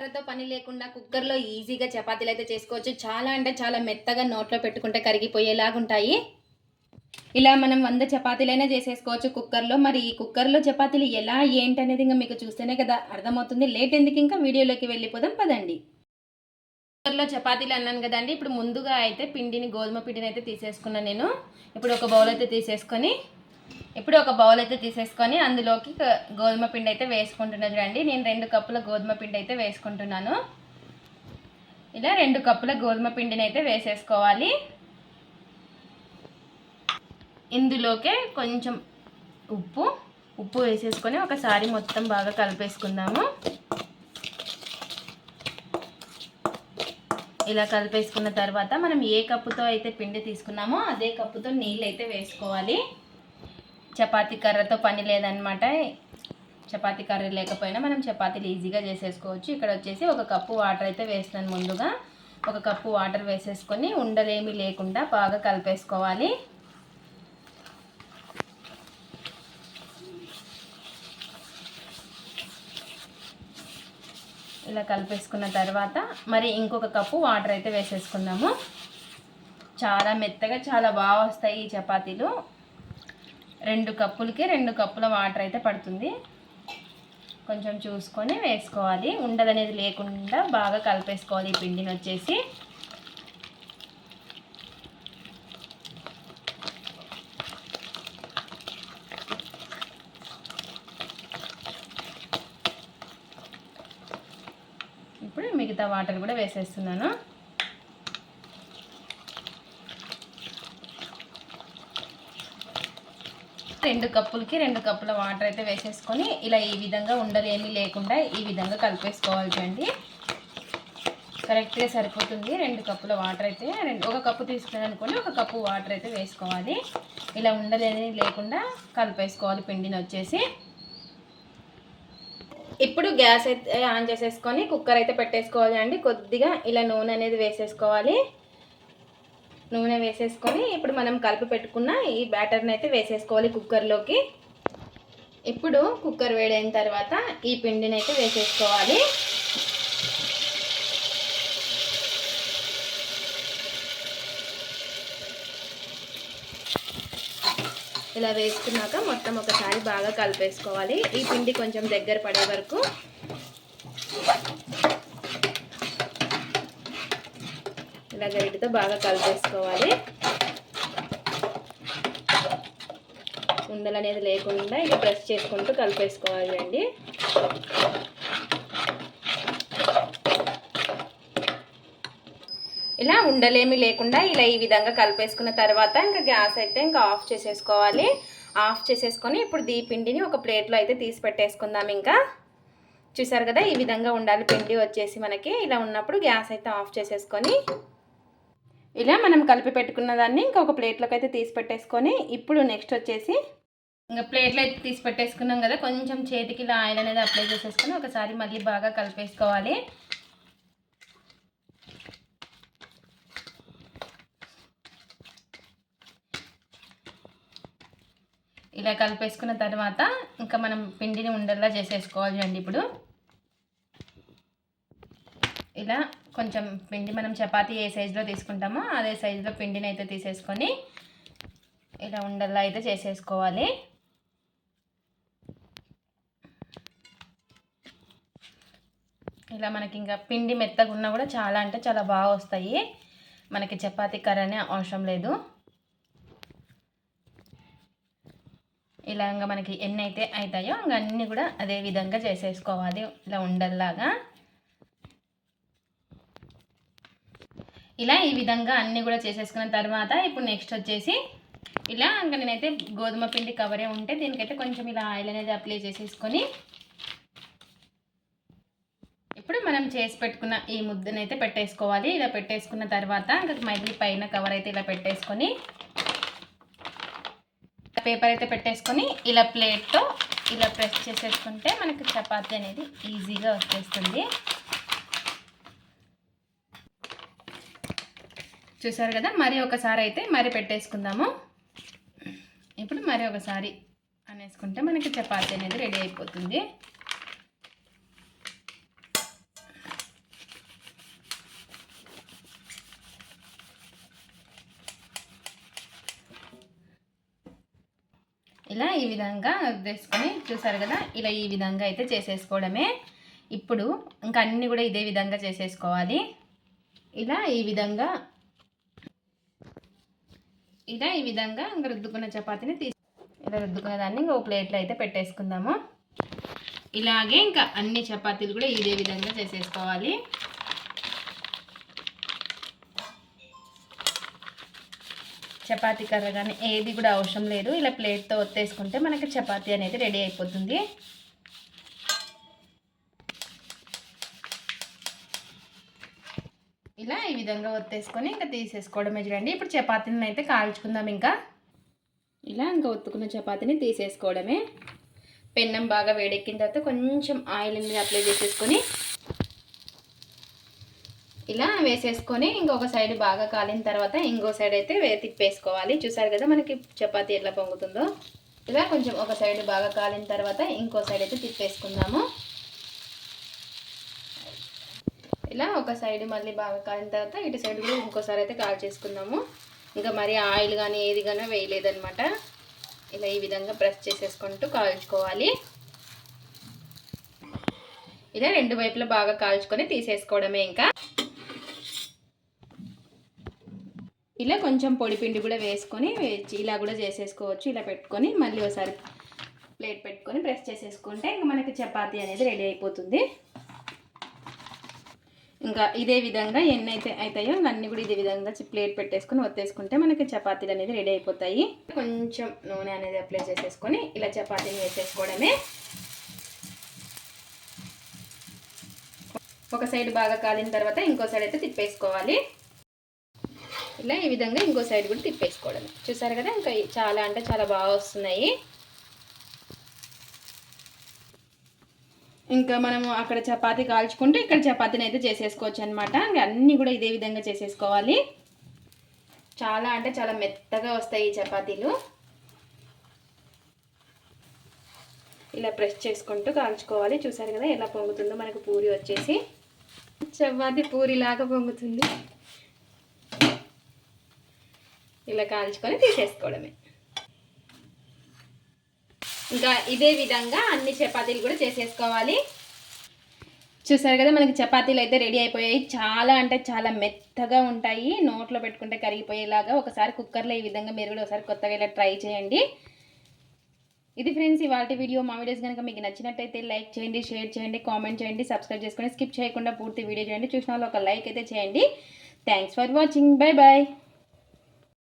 కుక్కర్తో పని లేకుండా కుక్కర్లో ఈజీగా చపాతీలు అయితే చేసుకోవచ్చు. చాలా అంటే చాలా మెత్తగా నోట్లో పెట్టుకుంటే కరిగిపోయేలాగా ఉంటాయి ఇలా మనం వంద చపాతీలైనా చేసేసుకోవచ్చు కుక్కర్లో. మరి ఈ కుక్కర్లో చపాతీలు ఎలా ఏంటి అనేది ఇంకా మీకు చూస్తేనే కదా అర్థమవుతుంది. లేట్ ఎందుకు ఇంకా వీడియోలోకి వెళ్ళిపోదాం పదండి. కుక్కర్లో చపాతీలు అన్నాను కదండి ఇప్పుడు ముందుగా అయితే పిండిని గోధుమ పిండిని అయితే తీసేసుకున్నాను నేను. ఇప్పుడు ఒక బౌల్ అయితే తీసేసుకొని ఇప్పుడు ఒక బౌల్ అయితే తీసేసుకొని అందులోకి గోధుమ పిండి అయితే వేసుకుంటున్నా చూడండి. నేను రెండు కప్పుల గోధుమ పిండి అయితే వేసుకుంటున్నాను. ఇలా రెండు కప్పుల గోధుమ పిండిని అయితే వేసేసుకోవాలి. ఇందులోకే కొంచెం ఉప్పు ఉప్పు వేసేసుకొని ఒకసారి మొత్తం బాగా కలిపేసుకుందాము. ఇలా కలిపేసుకున్న తర్వాత మనం ఏ కప్పుతో అయితే పిండి తీసుకున్నామో అదే కప్పుతో నీళ్ళు అయితే వేసుకోవాలి. చపాతీ కర్రతో పని లేదనమాట చపాతీ కర్ర లేకపోయినా మనం చపాతీలు ఈజీగా చేసేసుకోవచ్చు. ఇక్కడ వచ్చేసి ఒక కప్పు వాటర్ అయితే వేస్తున్నాను ముందుగా. ఒక కప్పు వాటర్ వేసేసుకొని ఉండలేమి లేకుండా బాగా కలిపేసుకోవాలి. ఇలా కలిపేసుకున్న తర్వాత మరి ఇంకొక కప్పు వాటర్ అయితే వేసేసుకుందాము. చాలా మెత్తగా చాలా బాగా వస్తాయి ఈ చపాతీలు. రెండు కప్పులకి రెండు కప్పుల వాటర్ అయితే పడుతుంది. కొంచెం చూసుకొని వేసుకోవాలి. ఉండదనేది అనేది లేకుండా బాగా కలిపేసుకోవాలి ఈ పిండిని వచ్చేసి. ఇప్పుడు మిగతా వాటర్ కూడా వేసేస్తున్నాను. రెండు కప్పులకి రెండు కప్పుల వాటర్ అయితే వేసేసుకొని ఇలా ఈ విధంగా ఉండలు ఏమీ లేకుండా ఈ విధంగా కలిపేసుకోవాలి చూడండి. కరెక్ట్గా సరిపోతుంది. రెండు కప్పుల వాటర్ అయితే రెండు ఒక కప్పు తీసుకున్నాను అనుకోండి ఒక కప్పు వాటర్ అయితే వేసుకోవాలి. ఇలా ఉండలేని లేకుండా కలిపేసుకోవాలి పిండిని వచ్చేసి. ఇప్పుడు గ్యాస్ అయితే ఆన్ చేసేసుకొని కుక్కర్ అయితే పెట్టేసుకోవాలి అండి. కొద్దిగా ఇలా నూనె అనేది వేసేసుకోవాలి. నూనె వేసేసుకొని ఇప్పుడు మనం కలిపి పెట్టుకున్న ఈ బ్యాటర్ని అయితే వేసేసుకోవాలి కుక్కర్లోకి ఇప్పుడు కుక్కర్ వేడైన తర్వాత ఈ పిండిని అయితే వేసేసుకోవాలి. ఇలా వేసుకున్నాక మొత్తం ఒకసారి బాగా కలిపేసుకోవాలి. ఈ పిండి కొంచెం దగ్గర పడే వరకు. ఇలా గరిటతో బాగా కలిపేసుకోవాలి. ఉండలు అనేది లేకుండా ఇలా ప్రెస్ చేసుకుంటూ కలిపేసుకోవాలి అండి. ఇలా ఉండలేమి లేకుండా ఇలా ఈ విధంగా కలిపేసుకున్న తర్వాత ఇంకా గ్యాస్ అయితే ఇంకా ఆఫ్ చేసేసుకోవాలి. ఆఫ్ చేసేసుకొని ఇప్పుడు దీ పిండిని ఒక ప్లేట్లో అయితే తీసి పెట్టేసుకుందాం ఇంకా. చూసారు కదా ఈ విధంగా ఉండాలి. పిండి వచ్చేసి మనకి ఇలా ఉన్నప్పుడు గ్యాస్ అయితే ఆఫ్ చేసేసుకొని ఇలా మనం కలిపి పెట్టుకున్న దాన్ని ఇంకొక ప్లేట్లోకి అయితే తీసి పెట్టేసుకొని ఇప్పుడు నెక్స్ట్ వచ్చేసి ఇంకా ప్లేట్లో అయితే తీసి పెట్టేసుకున్నాం కదా కొంచెం చేతికి ఇలా ఆయిల్ అనేది అప్లై చేసేసుకొని ఒకసారి మళ్ళీ బాగా కలిపేసుకోవాలి. ఇలా కలిపేసుకున్న తర్వాత ఇంకా మనం పిండిని ఉండల్లా చేసేసుకోవాలి అండి ఇప్పుడు ఇలా కొంచెం పిండి మనం చపాతీ ఏ సైజులో తీసుకుంటామో అదే సైజులో పిండిని అయితే తీసేసుకొని ఇలా ఉండల్లా అయితే చేసేసుకోవాలి. ఇలా మనకి ఇంకా పిండి మెత్తగా ఉన్నా కూడా చాలా అంటే చాలా బాగా వస్తాయి. మనకి చపాతీ కర్రనే అవసరం లేదు. ఇలా ఇంకా మనకి ఎన్ని అయితే అవుతాయో ఇంకా అన్నీ కూడా అదే విధంగా చేసేసుకోవాలి. ఇలా ఉండల్లాగా. ఇలా ఈ విధంగా అన్నీ కూడా చేసేసుకున్న తర్వాత ఇప్పుడు నెక్స్ట్ వచ్చేసి ఇలా ఇంకా నేనైతే గోధుమ పిండి కవరే ఉంటే దీనికైతే కొంచెం ఇలా ఆయిల్ అనేది అప్లై చేసేసుకొని ఇప్పుడు మనం చేసి పెట్టుకున్న ఈ ముద్దనైతే పెట్టేసుకోవాలి. ఇలా పెట్టేసుకున్న తర్వాత ఇంకా మళ్ళీ పైన కవర్ అయితే ఇలా పెట్టేసుకొని పేపర్ అయితే పెట్టేసుకొని ఇలా ప్లేట్తో ఇలా ప్రెస్ చేసేసుకుంటే మనకి చపాతీ అనేది ఈజీగా వచ్చేస్తుంది. చూసారు కదా? మరి ఒకసారి అయితే మరి పెట్టేసుకుందాము. ఇప్పుడు మరి ఒకసారి అనేసుకుంటే మనకి చపాతి అనేది రెడీ అయిపోతుంది. ఇలా ఈ విధంగా వేసుకొని చూసారు కదా? ఇలా ఈ విధంగా అయితే చేసేసుకోవడమే. ఇప్పుడు ఇంకా అన్నీ కూడా ఇదే విధంగా చేసేసుకోవాలి. ఇలా ఈ విధంగా ఇలా ఈ విధంగా ఇంకా రుద్దుకున్న చపాతీని తీసి ఇలా రుద్దుకున్న దాన్ని ఇంకో ప్లేట్లో అయితే పెట్టేసుకుందాము. ఇలాగే ఇంకా అన్ని చపాతీలు కూడా ఇదే విధంగా చేసేసుకోవాలి. చపాతీ కర్ర కానీ ఏది కూడా అవసరం లేదు. ఇలా ప్లేట్తో ఒత్తేసుకుంటే మనకి చపాతీ అనేది రెడీ అయిపోతుంది ఇలా ఈ విధంగా ఒత్తేసుకొని ఇంకా తీసేసుకోవడమే చూడండి. ఇప్పుడు చపాతీని అయితే కాల్చుకుందాం ఇంకా. ఇలా ఇంకా ఒత్తుకున్న చపాతీని తీసేసుకోవడమే. పెన్నం బాగా వేడెక్కిన తర్వాత కొంచెం ఆయిల్ అనేది అప్లై చేసేసుకొని ఇలా వేసేసుకొని ఇంకొక సైడ్ బాగా కాలిన తర్వాత ఇంకో సైడ్ అయితే వే తిప్పేసుకోవాలి. చూసారు కదా మనకి చపాతీ ఎట్లా పొంగుతుందో. ఇలా కొంచెం ఒక సైడ్ బాగా కాలిన తర్వాత ఇంకో సైడ్ అయితే తిప్పేసుకుందాము. ఇలా ఒక సైడ్ మళ్ళీ బాగా కాలిన తర్వాత ఇటు సైడ్ కూడా ఇంకోసారి అయితే కాల్ చేసుకుందాము. ఇంకా మరి ఆయిల్ కానీ ఏది కానీ వేయలేదనమాట ఇలా ఈ విధంగా ప్రెస్ చేసేసుకుంటూ కాల్చుకోవాలి. ఇలా రెండు వైపులా బాగా కాల్చుకొని తీసేసుకోవడమే ఇంకా. ఇలా కొంచెం పొడిపిండి కూడా వేసుకొని ఇలా కూడా చేసేసుకోవచ్చు. ఇలా పెట్టుకొని మళ్ళీ ఒకసారి ప్లేట్ పెట్టుకొని ప్రెస్ చేసేసుకుంటే ఇంకా మనకి చపాతీ అనేది రెడీ అయిపోతుంది. ఇంకా ఇదే విధంగా ఎన్ని అయితే అవుతాయో అన్నీ అన్ని కూడా ఇదే విధంగా ప్లేట్ పెట్టేసుకొని ఒత్తేసుకుంటే మనకి చపాతీలు అనేది రెడీ అయిపోతాయి. కొంచెం నూనె అనేది అప్లై చేసేసుకొని ఇలా చపాతీని వేసేసుకోవడమే. ఒక సైడ్ బాగా కాలిన తర్వాత ఇంకో సైడ్ అయితే తిప్పేసుకోవాలి. ఇలా ఈ విధంగా ఇంకో సైడ్ కూడా తిప్పేసుకోవడమే. చూసారు కదా ఇంకా చాలా అంటే చాలా బాగా వస్తున్నాయి. ఇంకా మనము అక్కడ చపాతి కాల్చుకుంటే ఇక్కడ చపాతీని అయితే చేసేసుకోవచ్చు అనమాట ఇంకా అన్నీ కూడా ఇదే విధంగా చేసేసుకోవాలి. చాలా అంటే చాలా మెత్తగా వస్తాయి ఈ చపాతీలు. ఇలా ప్రెస్ చేసుకుంటూ కాల్చుకోవాలి. చూసారు కదా ఎలా పొంగుతుందో? మనకు పూరి వచ్చేసి. చపాతి పూరిలాగా పొంగుతుంది. ఇలా కాల్చుకొని తీసేసుకోవడమే. ఇంకా ఇదే విధంగా అన్ని చపాతీలు కూడా చేసేసుకోవాలి. చూసారు కదా మనకి చపాతీలు అయితే రెడీ అయిపోయాయి. చాలా అంటే చాలా మెత్తగా ఉంటాయి. నోట్లో పెట్టుకుంటే కరిగిపోయేలాగా ఒకసారి కుక్కర్లో ఈ విధంగా మీరు కూడా ఒకసారి కొత్తగా ఇలా ట్రై చేయండి. ఇది ఫ్రెండ్స్ ఇవాళ వీడియో. మా వీడియోస్ కనుక మీకు నచ్చినట్టయితే లైక్ చేయండి షేర్ చేయండి కామెంట్ చేయండి సబ్స్క్రైబ్ చేసుకొని స్కిప్ చేయకుండా పూర్తి వీడియో చేయండి చూసిన వాళ్ళు ఒక లైక్ అయితే చేయండి. Thanks for watching bye bye